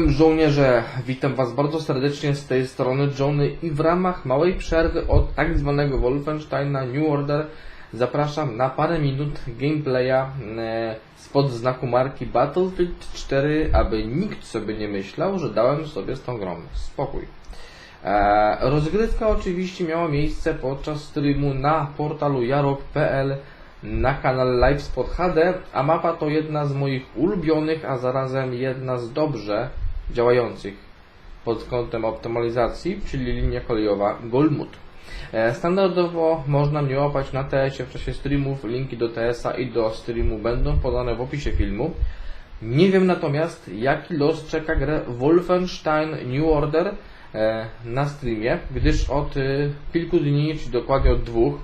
Czołem żołnierze, witam was bardzo serdecznie z tej strony Johnny i w ramach małej przerwy od tak zwanego Wolfensteina New Order zapraszam na parę minut gameplaya e, spod znaku marki Battlefield 4, aby nikt sobie nie myślał, że dałem sobie z tą grą spokój. E, rozgrywka oczywiście miała miejsce podczas streamu na portalu jarok.pl na kanale LiveSpot HD, a mapa to jedna z moich ulubionych, a zarazem jedna z dobrze działających pod kątem optymalizacji, czyli linia kolejowa Golmud. E, Standardowo można mnie łapać na TS-ie w czasie streamów, linki do TS-a i do streamu będą podane w opisie filmu. Nie wiem natomiast, jaki los czeka grę Wolfenstein New Order e, na streamie, gdyż od e, kilku dni, czy dokładnie od dwóch,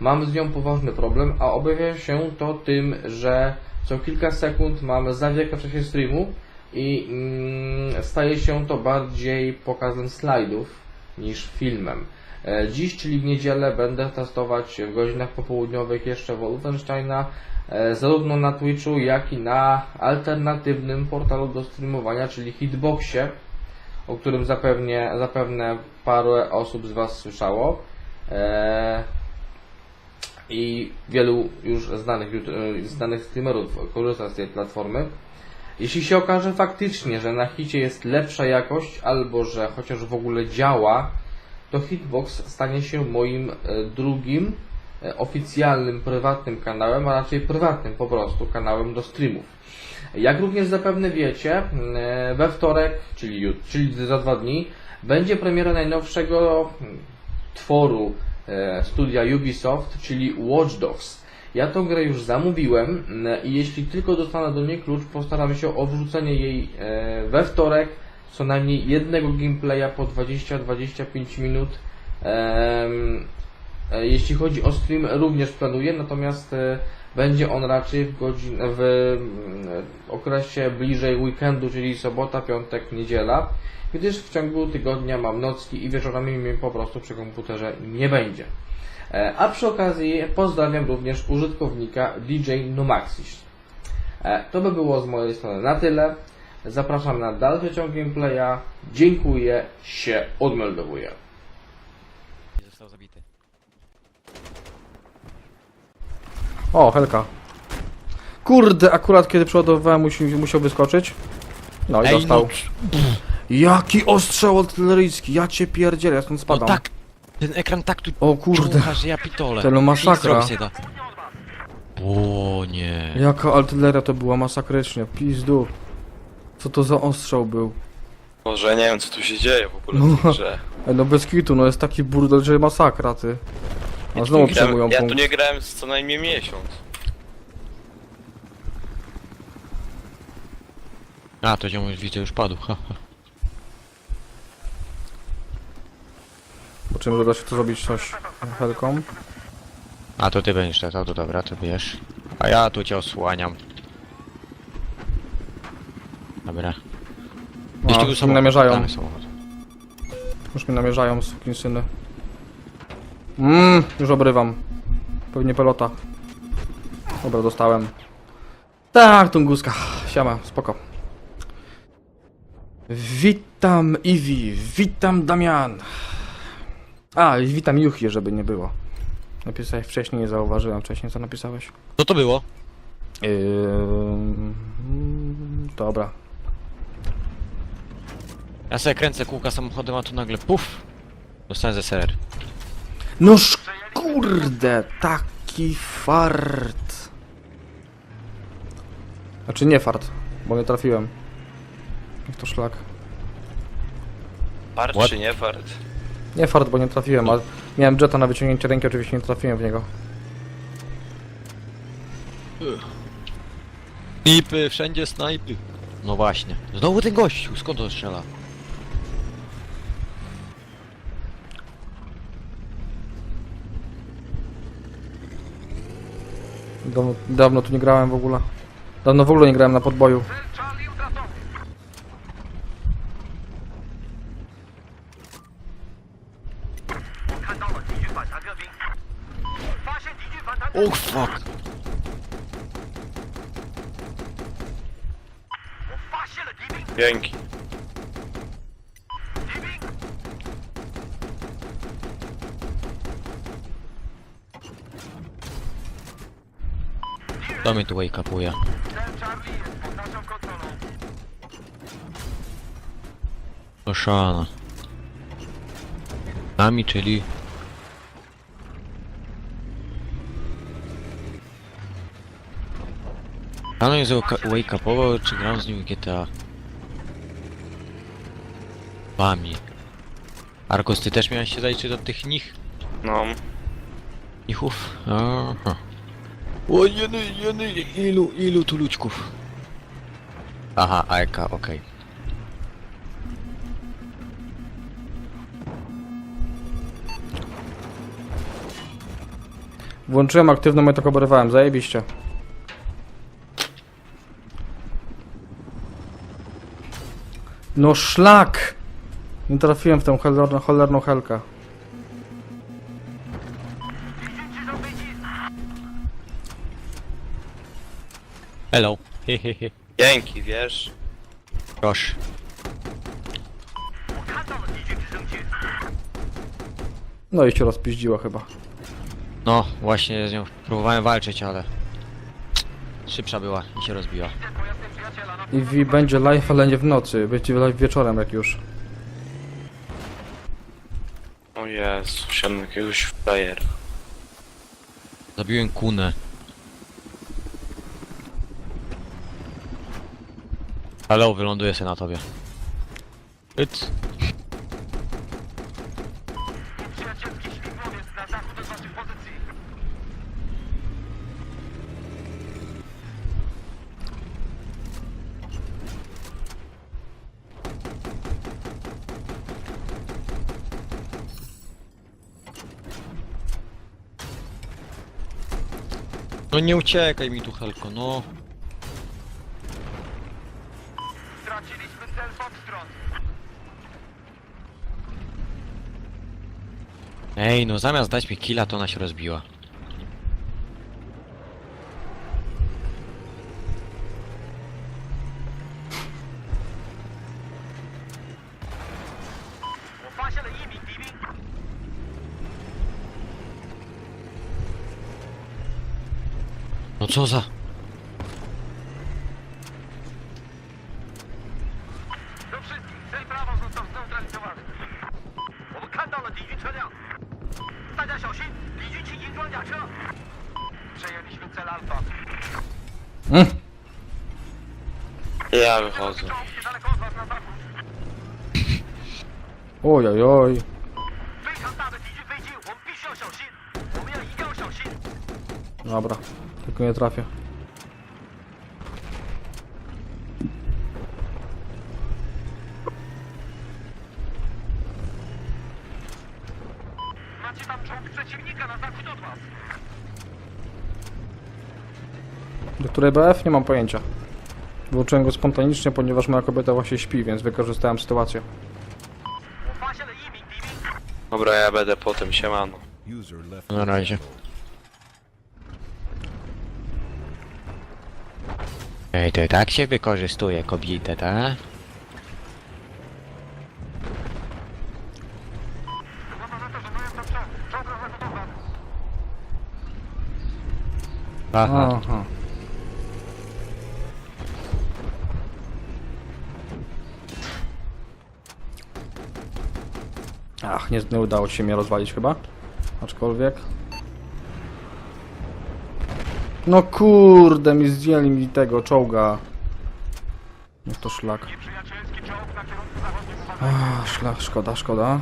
mam z nią poważny problem, a objawia się to tym, że co kilka sekund mamy zawieka w czasie streamu i mm, staje się to bardziej pokazem slajdów niż filmem. E, Dziś, czyli w niedzielę, będę testować w godzinach popołudniowych jeszcze Wolfensteina, e, zarówno na Twitchu, jak i na alternatywnym portalu do streamowania, czyli Hitboxie, o którym zapewne, zapewne parę osób z Was słyszało. E, I wielu już znanych, znanych streamerów korzysta z tej platformy. Jeśli się okaże faktycznie, że na hicie jest lepsza jakość, albo że chociaż w ogóle działa, to Hitbox stanie się moim e, drugim e, oficjalnym, prywatnym kanałem, a raczej prywatnym po prostu kanałem do streamów. Jak również zapewne wiecie, e, we wtorek, czyli, czyli za dwa dni, będzie premiera najnowszego mm, tworu studia Ubisoft, czyli Watch Dogs. Ja tą grę już zamówiłem mm, i jeśli tylko dostanę do niej klucz, postaram się o wrzucenie jej e, we wtorek, co najmniej jednego gameplaya po 20-25 minut. E, Jeśli chodzi o stream, również planuję, natomiast e, będzie on raczej w, godzin, w mm, okresie bliżej weekendu, czyli sobota, piątek, niedziela, gdyż w ciągu tygodnia mam nocki i wieczorami mnie po prostu przy komputerze nie będzie. E, A przy okazji pozdrawiam również użytkownika DJ Numaxis. E, To by było z mojej strony na tyle. Zapraszam na dalszy ciąg gameplaya. Dziękuję, się odmeldowuję. Został zabity. O, Helka. Kurde, akurat kiedy przeładowywałem musi, musiał wyskoczyć. No i Ej, dostał. no, Jaki ostrzał artyleryjski, ja cię pierdzielę, ja stąd no spadam. tak! Ten ekran tak tu O kurde, czucha, że ja pitole. to no masakra. O nie. Jaka artyleria to była masakrycznie, pizdu. Co to za ostrzał był? Może nie wiem co tu się dzieje w ogóle No. w tej grze. Ej, no bez kitu, no jest taki burdel, że masakra, ty. A znowu Ja, przejmują ja tu punkt. nie grałem z co najmniej miesiąc. A, to ziomuś widzę już padł. Ha, Po czym uda się to zrobić coś Helką? A, to ty będziesz latał, to dobra, to wiesz. A ja tu cię osłaniam. Dobra. No, tu już namierzają, damy samochód. już mi namierzają, syny. Mmm, już obrywam. Pewnie pelota. Dobra, dostałem. Tak, Tunguska. Siema, spoko. Witam Iwi, witam Damian. A, i witam Juchi, żeby nie było. Napisałeś wcześniej, nie zauważyłem wcześniej, co napisałeś. Co to było? Yy... Dobra. Ja sobie kręcę kółka samochodem, a tu nagle puf! Dostałem z SRR. Noż kurde, taki fart. Znaczy nie fart, bo nie trafiłem. Jak to szlak. Fart What? czy nie fart? Nie fart, bo nie trafiłem, ale miałem jetta na wyciągnięcie ręki, oczywiście nie trafiłem w niego. Snipy, wszędzie snajpy. No właśnie. Znowu ten gościu, skąd on strzela? Dawno, dawno tu nie grałem w ogóle. Dawno w ogóle nie grałem na podboju. Oh fuck! Dzięki. To mnie tu wake. Oszana. Nami, czyli Rano jest wake upował, czy gram z nim w GTA? Wami. Arkos, ty też miałeś się zajrzeć do tych nich? No, Nichów? Aha. O jeny, jeny, ilu, ilu tu ludzków? Aha, AEK, okej. Włączyłem aktywną i tak oberwałem, zajebiście. No szlak! Nie trafiłem w tę cholerną, cholerną helkę. Hello. Hehehe. dzięki, wiesz? Proszę. No i się rozpiździła chyba. No, właśnie z nią próbowałem walczyć, ale... Szybsza była i się rozbiła. I będzie live, ale nie w nocy. Będzie live wieczorem jak już. O Jezu, siadłem jakiegoś frajera. Zabiłem kunę. Hello, wyląduję się na tobie. It's... No nie uciekaj mi tu, Helko, no. Ej, no zamiast dać mi killa, to ona się rozbiła. co za... 都是这一 Bravo został zneutralizowany。我们看到了敌军车辆，大家小心，敌军轻型装甲车。Przejęliśmy cel Alfa. Mm. Ja wychodzę. Czołg niedaleko od was na zachód. Oj, oj, oj. 非常大的敌军飞机，我们必须要小心。我们要一定要小心。 Dobra. Tylko nie trafia. Do której BF? Nie mam pojęcia. Wyłączyłem go spontanicznie, ponieważ moja kobieta właśnie śpi, więc wykorzystałem sytuację. Dobra, ja będę potem, siemano. Na razie. Ej, to tak się wykorzystuje kobietę, was. Aha. Aha. Ach, nie, nie udało się mnie rozwalić chyba. Aczkolwiek. No kurde, mi zdjęli mi tego czołga. No to szlak. Uważajcie. Ach, szlak, szkoda, szkoda.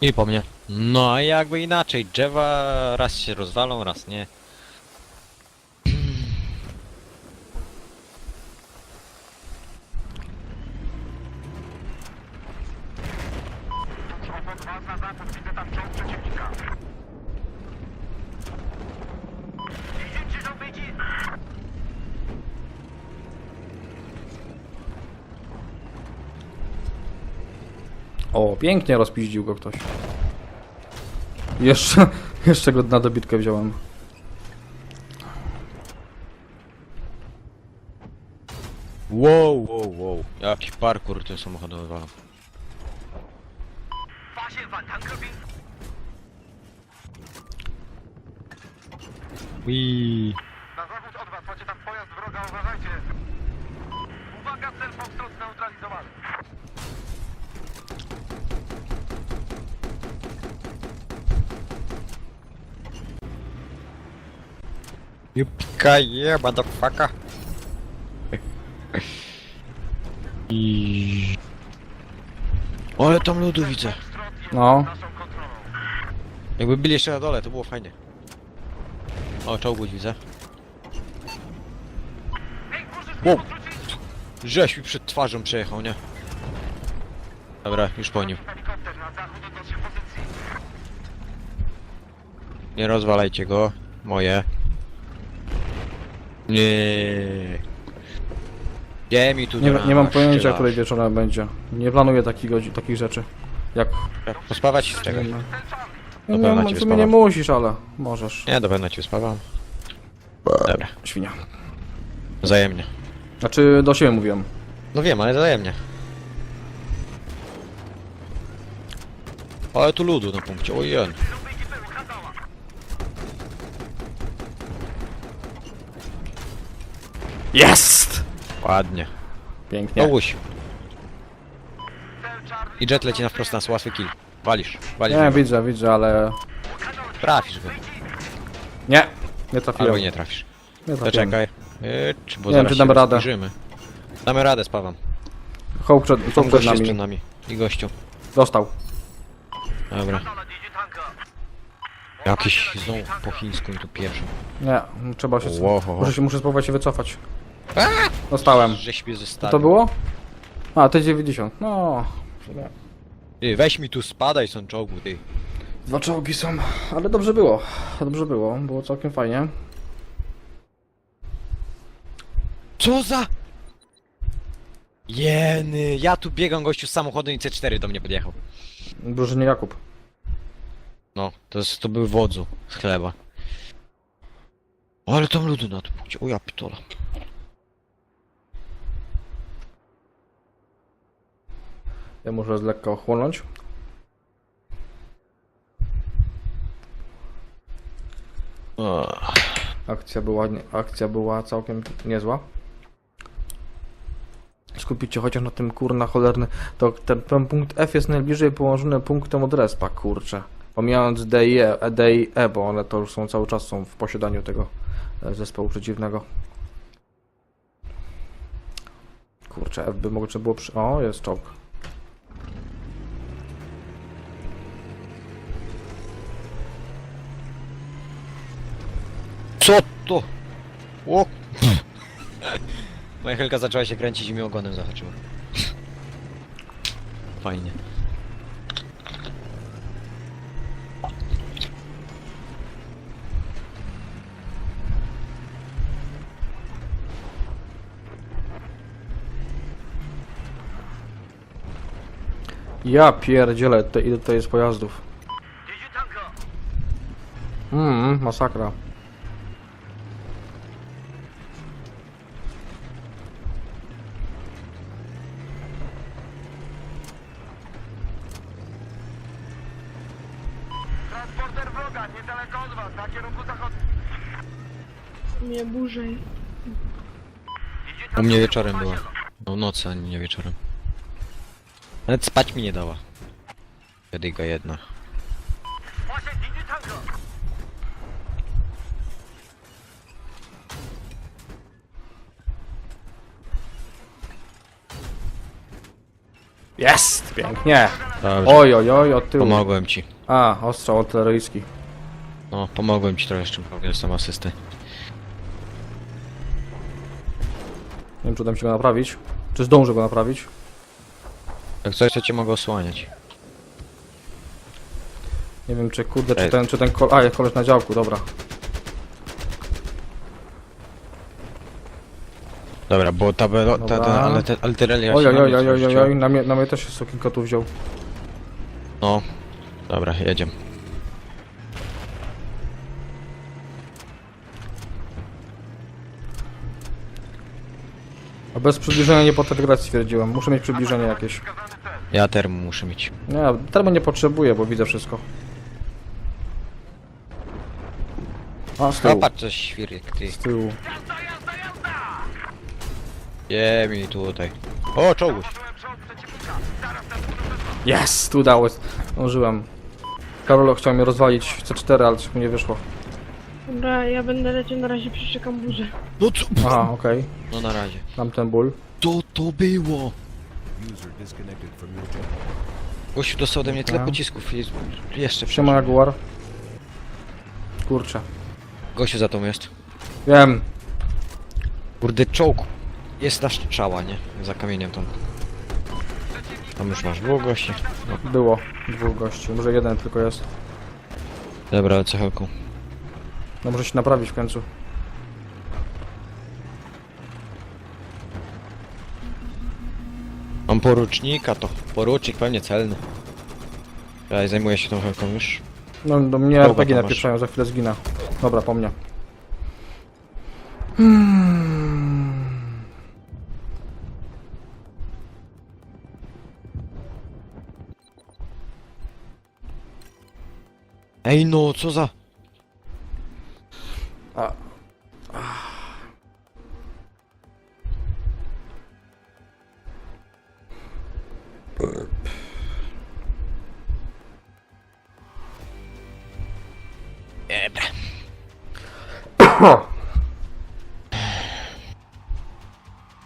I po mnie. No a jakby inaczej, drzewa raz się rozwalą, raz nie. O, pięknie rozpiździł go ktoś. Jeszcze, jeszcze go na dobitkę wziąłem. Wow, wow, wow. Jaki parkour tym samochodem wywalam. Uiii. Na zachód od was, macie tam pojazd wroga, uważajcie! Uwaga, cel Foxtrot zneutralizowany! Yippee motherfucker. I... Ale tam ludu widzę. No. Jakby byli jeszcze na dole, to było fajnie. O, czołgu widzę. Wow. Żeś mi przed twarzą przejechał, nie? Dobra, już po nim. Nie rozwalajcie go. Moje. Nie. Gdzie mi tu Nie, nie mam pojęcia, której wieczorem będzie. Nie planuję takich, godzi- takich rzeczy. Jak... Pospawać? Czekaj. Cel Charlie. No, Dobra, nie, w sumie nie musisz, ale możesz. Nie, do pewno cię spawam. Dobra, Świnia. wzajemnie. Znaczy, do siebie mówiłem. No wiem, ale wzajemnie. Ale tu ludu na punkcie, ojej. Jest! Ładnie. Pięknie. Charlie. I jet leci na wprost nas, łatwy kill. Walisz, walisz. Nie, go. widzę, widzę, ale... Trafisz go. Nie! Nie trafiłem. Albo nie trafisz. Nie trafiłem. czekaj. Yy, czy, bo Nie wiem, zaraz czy damy się radę. zbliżymy. Damy radę, spawam. Hołd przed, Tam przed gość jest przed nami. nami. I gościu. Dostał. Dobra. Jakiś znowu po chińsku mi tu pierwszy. Nie, trzeba się... Ho. Muszę, się, muszę spróbować się wycofać. Dostałem. Żeś mnie Co zostawił. to było? A, T90. No... Ty, weź mi tu spadaj są czołgu, ty. Dwa czołgi są, ale dobrze było. Dobrze było, było całkiem fajnie. Co za... Jeny, ja tu biegam gościu z samochodem i C4 do mnie podjechał. Drużynie Jakub. No, to, jest, to był wodzu z chleba. O, ale tam ludu na tym punkcie, o ja pitola. Ja muszę z lekko ochłonąć. Akcja była, akcja była całkiem niezła. Skupić się chociaż na tym kurna cholerny. To ten, ten punkt F jest najbliżej połączony punktem od respa, kurczę. Pomijając D i E, D i E, bo one to już są cały czas są w posiadaniu tego e, zespołu przeciwnego. Kurczę, F by mogło trzeba było przy... O, jest czołg. Co to? O! Moja helka zaczęła się kręcić i mi ogonem zahaczyła. Fajnie. Ja pierdzielę, te, ile to jest pojazdów. Mmm, masakra. Transporter wroga, niedaleko od was, na kierunku zachodnim. Nie burzej. Dziedziczy U mnie wieczorem była. No nocy, a nie wieczorem. Nawet spać mi nie dała. Jedyga jedna. Jest! Pięknie! Dobrze, Oj, oj, oj, od tyłu. pomogłem ci. A, ostrzał artyleryjski. No, pomogłem ci trochę z czym tą asystę. Nie wiem, czy uda mi się go naprawić. Czy zdążę go naprawić? Jak coś, to cię mogę osłaniać. Nie wiem, czy kurde, czy Ej. ten, czy ten kol... A, jest koleś na działku, dobra. Dobra, bo ta, ta, ta, Dobra. ta ale te artyleria Oj, się oj, na oj, mnie oj, oj, oj, oj, na mnie, na mnie też się sukinka tu wziął. No, dobra, jedziemy. Bez przybliżenia nie potrafię grać, stwierdziłem. Muszę mieć przybliżenie jakieś. Ja termo muszę mieć. Nie, termo nie potrzebuję, bo widzę wszystko. A, z A tyłu. patrz, coś świrek, ty. Z tyłu. Je mi tutaj. O, czołguś. Tu udało się. Zdążyłem. Karolo chciał mnie rozwalić w C4, ale coś mu nie wyszło. Dobra, ja będę leciał, na razie przeczekam burzę. No co? Aha, okej. No na razie. Mam ten ból. To to było? Gościu dostał ode mnie tyle pocisków i jeszcze Siema Jaguar. Kurczę. Gościu za tą jest. Wiem. Kurde, czołg. Jest na strzała, nie? Za kamieniem tam. Tam już masz dwóch gości. No, Było dwóch gości. Może jeden tylko jest. dobra, lecę helką. No może się naprawić w końcu. Mam porucznika, to porucznik pewnie celny. Ja zajmuję się tą helką już. No do mnie Dobra, RPG napieprzają, za chwilę zginę. Dobra, po mnie. Ej no, co za...